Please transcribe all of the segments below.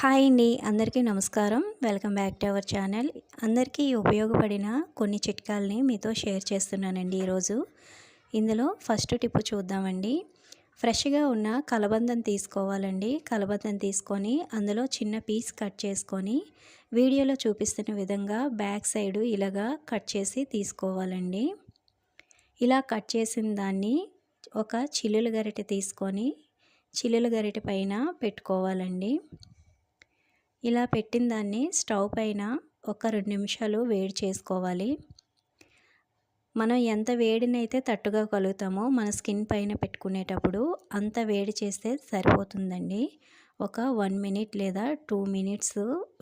Hi అండి. అందరికీ నమస్కారం. Welcome back to our channel. అందరికీ ఉపయోగపడిన కొన్ని చిట్కాలని మీతో షేర్ చేస్తున్నానండి ఈరోజు. ఇందులో ఫస్ట్ టిప్ చూద్దామండి. ఫ్రెష్గా ఉన్న కలబందం తీసుకోవాలండి. కలబందం తీసుకొని అందులో చిన్న పీస్ కట్ చేసుకొని వీడియోలో చూపిస్తున్న విధంగా బ్యాక్ సైడ్ ఇలాగా కట్ చేసి తీసుకోవాలండి. ఇలా కట్ చేసిన దాన్ని ఒక చిల్లుల గరిటె తీసుకొని చిల్లుల గరిటె పైన పెట్టుకోవాలండి. ఇలా పెట్టిన దాన్ని స్టవ్ పైన ఒక రెండు నిమిషాలు వేడి చేసుకోవాలి. మనం ఎంత వేడినైతే తట్టుకోగలుగుతామో మన స్కిన్ పైన పెట్టుకునేటప్పుడు అంత వేడి చేస్తే సరిపోతుందండి. ఒక వన్ మినిట్ లేదా టూ మినిట్స్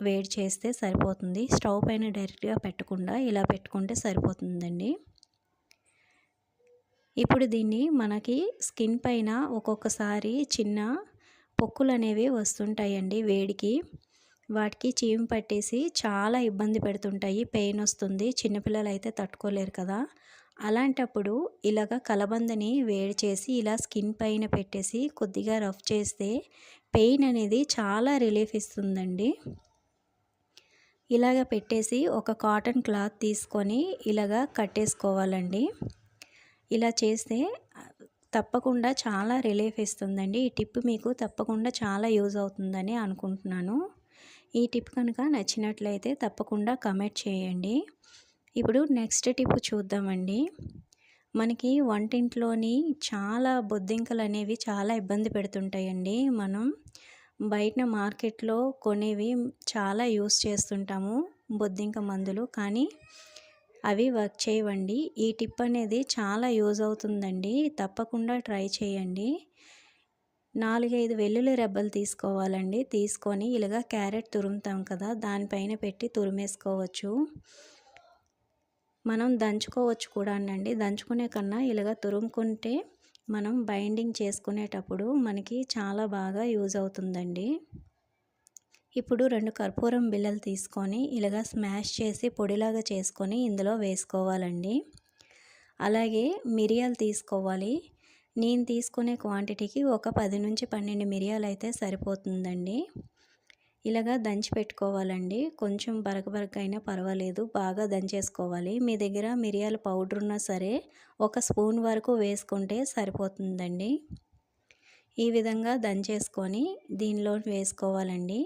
వేడి చేస్తే సరిపోతుంది. స్టవ్ పైన డైరెక్ట్గా పెట్టకుండా ఇలా పెట్టుకుంటే సరిపోతుందండి. ఇప్పుడు దీన్ని మనకి స్కిన్ పైన ఒక్కొక్కసారి చిన్న పొక్కులు అనేవి వస్తుంటాయండి వేడికి. వాటికి చీము పట్టేసి చాలా ఇబ్బంది పెడుతుంటాయి. పెయిన్ వస్తుంది. చిన్నపిల్లలు అయితే తట్టుకోలేరు కదా. అలాంటప్పుడు ఇలాగ కలబందని వేడి చేసి ఇలా స్కిన్ పైన పెట్టేసి కొద్దిగా రఫ్ చేస్తే పెయిన్ అనేది చాలా రిలీఫ్ ఇస్తుందండి. ఇలాగ పెట్టేసి ఒక కాటన్ క్లాత్ తీసుకొని ఇలాగ కట్టేసుకోవాలండి. ఇలా చేస్తే తప్పకుండా చాలా రిలీఫ్ ఇస్తుందండి. ఈ టిప్ మీకు తప్పకుండా చాలా యూజ్ అవుతుందని అనుకుంటున్నాను. ఈ టిప్ కనుక నచ్చినట్లయితే తప్పకుండా కమెంట్ చేయండి. ఇప్పుడు నెక్స్ట్ టిప్ చూద్దామండి. మనకి వంటింట్లోని చాలా బొద్దింకలు అనేవి చాలా ఇబ్బంది పెడుతుంటాయండి. మనం బయట మార్కెట్లో కొనేవి చాలా యూస్ చేస్తుంటాము బొద్దింక మందులు. కానీ అవి వర్క్ చేయవండి. ఈ టిప్ అనేది చాలా యూజ్ అవుతుందండి. తప్పకుండా ట్రై చేయండి. నాలుగైదు వెల్లుల్లి రెబ్బలు తీసుకోవాలండి. తీసుకొని ఇలాగా క్యారెట్ తురుముతాం కదా దానిపైన పెట్టి తురిమేసుకోవచ్చు. మనం దంచుకోవచ్చు కూడా అండి దంచుకునే కన్నా ఇలాగ తురుముకుంటే మనం బైండింగ్ చేసుకునేటప్పుడు మనకి చాలా బాగా యూజ్ అవుతుందండి. ఇప్పుడు రెండు కర్పూరం బిళ్ళలు తీసుకొని ఇలాగ స్మాష్ చేసి పొడిలాగా చేసుకొని ఇందులో వేసుకోవాలండి. అలాగే మిరియాలు తీసుకోవాలి. నేను తీసుకునే క్వాంటిటీకి ఒక పది నుంచి పన్నెండు మిరియాలు అయితే సరిపోతుందండి. ఇలాగా దంచి పెట్టుకోవాలండి. కొంచెం బరక బరక అయినా పర్వాలేదు బాగా దంచేసుకోవాలి. మీ దగ్గర మిరియాల పౌడర్ ఉన్నా సరే ఒక స్పూన్ వరకు వేసుకుంటే సరిపోతుందండి. ఈ విధంగా దంచేసుకొని దీనిలో వేసుకోవాలండి.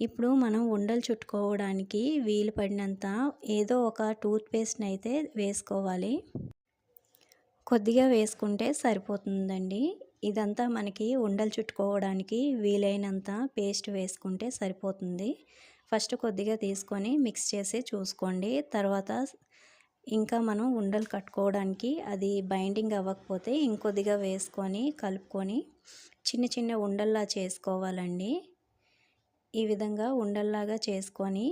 ఇప్పుడు మనం ఉండలు చుట్టుకోవడానికి వీలు పడినంత ఏదో ఒక టూత్పేస్ట్ని అయితే వేసుకోవాలి. కొద్దిగా వేసుకుంటే సరిపోతుందండి. ఇదంతా మనకి ఉండలు చుట్టుకోవడానికి వీలైనంత పేస్ట్ వేసుకుంటే సరిపోతుంది. ఫస్ట్ కొద్దిగా తీసుకొని మిక్స్ చేసి చూసుకోండి. తర్వాత ఇంకా మనం ఉండలు కట్టుకోవడానికి అది బైండింగ్ అవ్వకపోతే ఇంకొద్దిగా వేసుకొని కలుపుకొని చిన్న చిన్న ఉండల్లా చేసుకోవాలండి. ఈ విధంగా ఉండల్లాగా చేసుకొని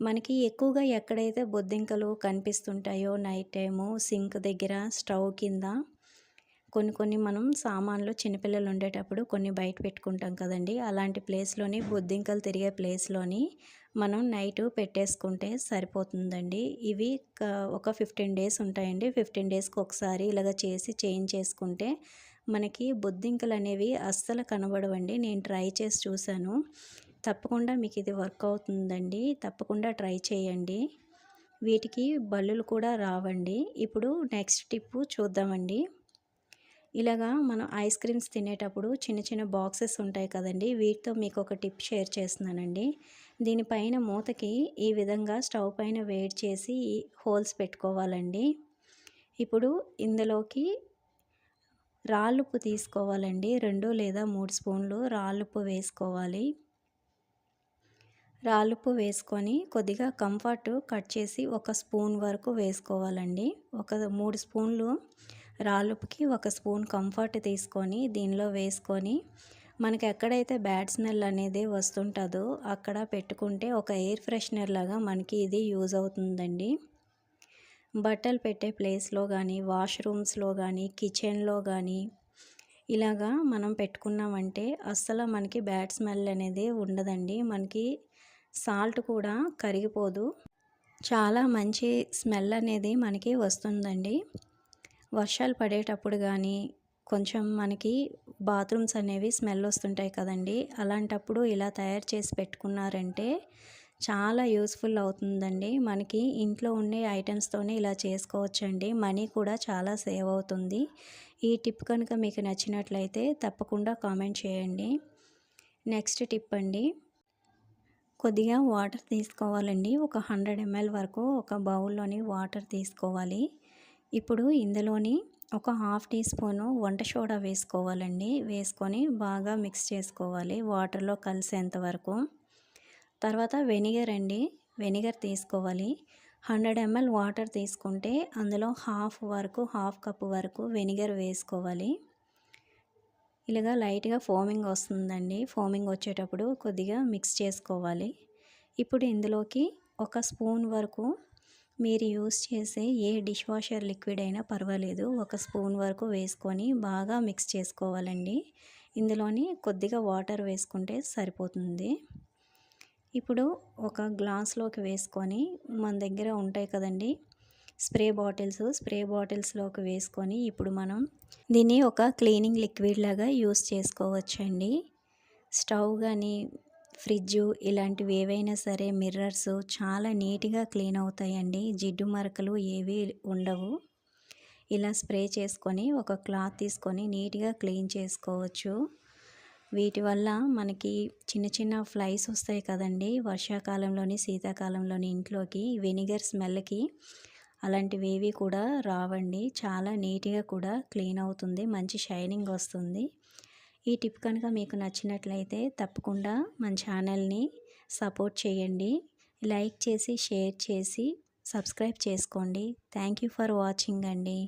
మనకి ఎక్కువగా ఎక్కడైతే బొద్దింకలు కనిపిస్తుంటాయో నైట్ టైము సింక్ దగ్గర స్టవ్ కింద కొన్ని కొన్ని మనం సామాన్లు చిన్నపిల్లలు ఉండేటప్పుడు కొన్ని బయట పెట్టుకుంటాం కదండి. అలాంటి ప్లేస్లోని బొద్దింకలు తిరిగే ప్లేస్లోని మనం నైట్ పెట్టేసుకుంటే సరిపోతుందండి. ఇవి ఒక ఫిఫ్టీన్ డేస్ ఉంటాయండి. ఫిఫ్టీన్ డేస్కి ఒకసారి ఇలాగ చేసి చేంజ్ చేసుకుంటే మనకి బొద్దింకలు అనేవి అస్సలు కనబడవండి. నేను ట్రై చేసి చూశాను. తప్పకుండా మీకు ఇది వర్క్ అవుతుందండి. తప్పకుండా ట్రై చేయండి. వీటికి బల్లులు కూడా రావండి. ఇప్పుడు నెక్స్ట్ టిప్ చూద్దామండి. ఇలాగా మనం ఐస్ క్రీమ్స్ తినేటప్పుడు చిన్న చిన్న బాక్సెస్ ఉంటాయి కదండి. వీటితో మీకు ఒక టిప్ షేర్ చేస్తున్నానండి. దీనిపైన మూతకి ఈ విధంగా స్టవ్ పైన వేడి చేసి హోల్స్ పెట్టుకోవాలండి. ఇప్పుడు ఇందులోకి రాళ్ళుప్పు తీసుకోవాలండి. రెండు లేదా మూడు స్పూన్లు రాళ్ళుప్పు వేసుకోవాలి. రాలుపు వేసుకొని కొద్దిగా కంఫర్ట్ కట్ చేసి ఒక స్పూన్ వరకు వేసుకోవాలండి. ఒక మూడు స్పూన్లు రాలుపుకి ఒక స్పూన్ కంఫర్ట్ తీసుకొని దీనిలో వేసుకొని మనకి ఎక్కడైతే బ్యాడ్ స్మెల్ అనేది వస్తుంటుందో అక్కడ పెట్టుకుంటే ఒక ఎయిర్ ఫ్రెషనర్ లాగా మనకి ఇది యూజ్ అవుతుందండి. బట్టలు పెట్టే ప్లేస్లో కానీ వాష్రూమ్స్లో కానీ కిచెన్లో కానీ ఇలాగా మనం పెట్టుకున్నామంటే అస్సలు మనకి బ్యాడ్ స్మెల్ అనేది ఉండదండి. మనకి సాల్ట్ కూడా కరిగిపోదు. చాలా మంచి స్మెల్ అనేది మనకి వస్తుందండి. వర్షాలు పడేటప్పుడు కానీ కొంచెం మనకి బాత్రూమ్స్ అనేవి స్మెల్ వస్తుంటాయి కదండి. అలాంటప్పుడు ఇలా తయారు చేసి పెట్టుకున్నారంటే చాలా యూస్ఫుల్ అవుతుందండి. మనకి ఇంట్లో ఉండే ఐటమ్స్తోనే ఇలా చేసుకోవచ్చండి. మనీ కూడా చాలా సేవ్ అవుతుంది. ఈ టిప్ కనుక మీకు నచ్చినట్లయితే తప్పకుండా కామెంట్ చేయండి. నెక్స్ట్ టిప్ అండి. కొద్దిగా వాటర్ తీసుకోవాలండి. ఒక హండ్రెడ్ ఎంఎల్ వరకు ఒక బౌల్లోని వాటర్ తీసుకోవాలి. ఇప్పుడు ఇందులోని ఒక హాఫ్ టీ స్పూను వంట సోడా వేసుకోవాలండి. వేసుకొని బాగా మిక్స్ చేసుకోవాలి వాటర్లో కలిసేంత వరకు. తర్వాత వెనిగర్ అండి. వెనిగర్ తీసుకోవాలి. హండ్రెడ్ ఎంఎల్ వాటర్ తీసుకుంటే అందులో హాఫ్ వరకు హాఫ్ కప్ వరకు వెనిగర్ వేసుకోవాలి. ఇలాగా లైట్గా ఫోమింగ్ వస్తుందండి. ఫోమింగ్ వచ్చేటప్పుడు కొద్దిగా మిక్స్ చేసుకోవాలి. ఇప్పుడు ఇందులోకి ఒక స్పూన్ వరకు మీరు యూస్ చేసే ఏ డిష్ వాషర్ లిక్విడ్ అయినా పర్వాలేదు. ఒక స్పూన్ వరకు వేసుకొని బాగా మిక్స్ చేసుకోవాలండి. ఇందులోని కొద్దిగా వాటర్ వేసుకుంటే సరిపోతుంది. ఇప్పుడు ఒక గ్లాస్లోకి వేసుకొని మన దగ్గర ఉంటాయి కదండి స్ప్రే బాటిల్స్ స్ప్రే బాటిల్స్లోకి వేసుకొని ఇప్పుడు మనం దీన్ని ఒక క్లీనింగ్ లిక్విడ్ లాగా యూస్ చేసుకోవచ్చండి. స్టవ్ కానీ ఫ్రిడ్జ్ ఇలాంటివి ఏవైనా సరే మిర్రర్స్ చాలా నీట్గా క్లీన్ అవుతాయండి. జిడ్డు మరకలు ఏవి ఉండవు. ఇలా స్ప్రే చేసుకొని ఒక క్లాత్ తీసుకొని నీట్గా క్లీన్ చేసుకోవచ్చు. వీటి వల్ల మనకి చిన్న చిన్న ఫ్లైస్ వస్తాయి కదండి. వర్షాకాలంలోని శీతాకాలంలోని ఇంట్లోకి వెనిగర్ స్మెల్కి అలాంటివి ఏవి కూడా రావండి. చాలా నీట్గా కూడా క్లీన్ అవుతుంది. మంచి షైనింగ్ వస్తుంది. ఈ టిప్ కనుక మీకు నచ్చినట్లయితే తప్పకుండా మన ఛానల్ని సపోర్ట్ చేయండి. లైక్ చేసి షేర్ చేసి సబ్స్క్రైబ్ చేసుకోండి. థ్యాంక్ యూ ఫర్ వాచింగ్ అండి.